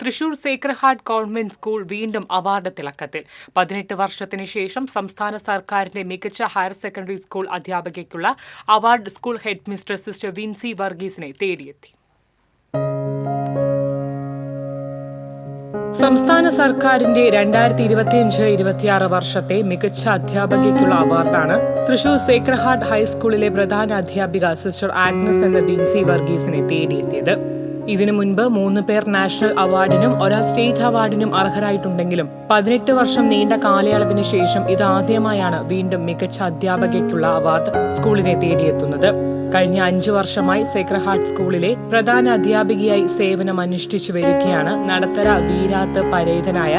Thrissur sacred heart government school വീണ്ടും award തിളക്കത്തിൽ. പതിനെട്ട് വർഷത്തിന് ശേഷം സംസ്ഥാന സർക്കാരിന്റെ മികച്ച higher secondary school അധ്യാപികയ്ക്കുള്ള award school head mister sister Vincy വർഗീസിനെ തേടിയെത്തി. സംസ്ഥാന സർക്കാരിന്റെ രണ്ടായിരത്തി ഇരുപത്തിയഞ്ച് ഇരുപത്തിയാറ് വർഷത്തെ മികച്ച അധ്യാപകയ്ക്കുള്ള അവാർഡാണ് തൃശൂർ സേക്രഹാർട്ട് ഹൈസ്കൂളിലെ പ്രധാന അധ്യാപിക സിസ്റ്റർ ആഗ്നസ് എന്ന ബിൻസി വർഗീസിനെ തേടിയെത്തിയത്. ഇതിനു മുൻപ് മൂന്ന് പേർ നാഷണൽ അവാർഡിനും ഒരാൾ സ്റ്റേറ്റ് അവാർഡിനും അർഹരായിട്ടുണ്ടെങ്കിലും പതിനെട്ട് വർഷം നീണ്ട കാലയളവിന് ശേഷം ഇതാദ്യമായാണ് വീണ്ടും മികച്ച അധ്യാപകയ്ക്കുള്ള അവാർഡ് സ്കൂളിനെ തേടിയെത്തുന്നത്. കഴിഞ്ഞ അഞ്ചു വർഷമായി സെക്രഹാർട്ട് ഹാർട്ട് സ്കൂളിലെ പ്രധാന അധ്യാപികയായി സേവനം അനുഷ്ഠിച്ചു വരികയാണ് നടത്തര വീരാത്ത് പരേതനായ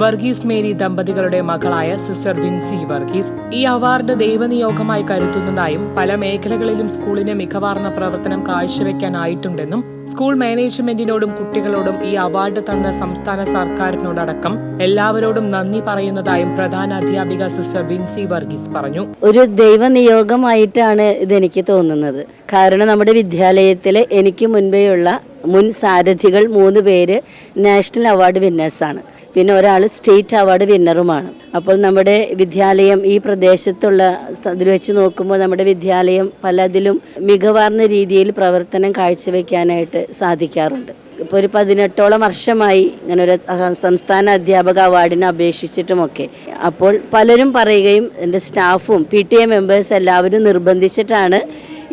വർഗീസ് മേരി ദമ്പതികളുടെ മകളായ സിസ്റ്റർ വിൻസി വർഗീസ് ഈ അവാർഡ് ദൈവനിയോഗമായി കരുതുന്നതായും പല മേഖലകളിലും സ്കൂളിന് മികവാർന്ന പ്രവർത്തനം കാഴ്ചവെക്കാനായിട്ടുണ്ടെന്നും സ്കൂൾ മാനേജ്മെന്റിനോടും കുട്ടികളോടും ഈ അവാർഡ് തന്ന സംസ്ഥാന സർക്കാരിനോടടക്കം എല്ലാവരോടും നന്ദി പറയുന്നതായും പ്രധാന അധ്യാപിക സിസ്റ്റർ വിൻസി വർഗീസ് പറഞ്ഞു. ഒരു ദൈവനിയോഗമായിട്ടാണ് ഇതെനിക്ക് തോന്നുന്നത്. കാരണം നമ്മുടെ വിദ്യാലയത്തിൽ എനിക്ക് മുൻപേയുള്ള മുൻ സാരഥികൾ മൂന്ന് പേര് നാഷണൽ അവാർഡ് വിന്നേഴ്സാണ്. പിന്നെ ഒരാൾ സ്റ്റേറ്റ് അവാർഡ് വിന്നറുമാണ്. അപ്പോൾ നമ്മുടെ വിദ്യാലയം ഈ പ്രദേശത്തുള്ള ഇതിൽ വെച്ച് നോക്കുമ്പോൾ നമ്മുടെ വിദ്യാലയം പലതിലും മികവാർന്ന രീതിയിൽ പ്രവർത്തനം കാഴ്ചവെക്കാനായിട്ട് സാധിക്കാറുണ്ട്. ഇപ്പോൾ ഒരു പതിനെട്ടോളം വർഷമായി ഇങ്ങനെ ഒരു സംസ്ഥാന അധ്യാപക അവാർഡിന് അപേക്ഷിച്ചിട്ടുമൊക്കെ. അപ്പോൾ പലരും പറയുകയും എന്റെ സ്റ്റാഫും പി ടി എ മെമ്പേഴ്സ് എല്ലാവരും നിർബന്ധിച്ചിട്ടാണ്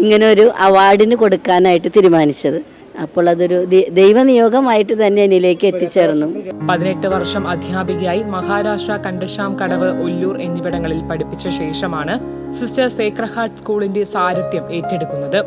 ഇങ്ങനെ ഒരു അവാർഡിന് കൊടുക്കാനായിട്ട് തീരുമാനിച്ചത്. അപ്പോൾ അതൊരു ദൈവനിയോഗമായിട്ട് തന്നെ എന്നിലേക്ക് എത്തിച്ചേർന്നു. പതിനെട്ട് വർഷം അധ്യാപികയായി മഹാരാഷ്ട്ര കണ്ടശാം കടവ് ഒല്ലൂർ എന്നിവിടങ്ങളിൽ പഠിപ്പിച്ച ശേഷമാണ് സിസ്റ്റർ സേക്രഹാർട്ട് സ്കൂളിന്റെ സാരഥ്യം ഏറ്റെടുക്കുന്നത്.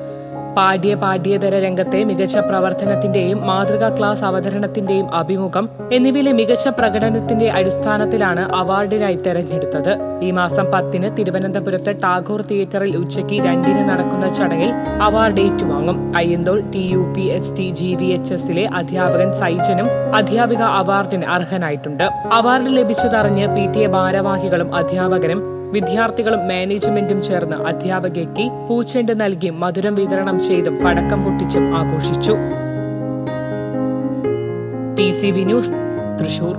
പാഠ്യ പാഠ്യേതര രംഗത്തെ മികച്ച പ്രവർത്തനത്തിന്റെയും മാതൃകാ ക്ലാസ് അവതരണത്തിന്റെയും അഭിമുഖം എന്നിവയിലെ മികച്ച പ്രകടനത്തിന്റെ അടിസ്ഥാനത്തിലാണ് അവാർഡിനായി തെരഞ്ഞെടുത്തത്. ഈ മാസം പത്തിന് തിരുവനന്തപുരത്ത് ടാഗോർ തിയേറ്ററിൽ ഉച്ചയ്ക്ക് രണ്ടിന് നടക്കുന്ന ചടങ്ങിൽ അവാർഡ് ഏറ്റുവാങ്ങും. Ayyanthole T U P S T G V H എസിലെ അധ്യാപകൻ സൈജനും അധ്യാപിക അവാർഡിന് അർഹനായിട്ടുണ്ട്. അവാർഡ് ലഭിച്ചതറിഞ്ഞ് പി ടി എ ഭാരവാഹികളും അധ്യാപകരും വിദ്യാർത്ഥികളും മാനേജ്മെന്റും ചേർന്ന് അധ്യാപകയ്ക്ക് പൂച്ചെണ്ട് നൽകി മധുരം വിതരണം ചെയ്തും പടക്കം പൊട്ടിച്ചും ആഘോഷിച്ചു. ന്യൂസ് തൃശൂർ.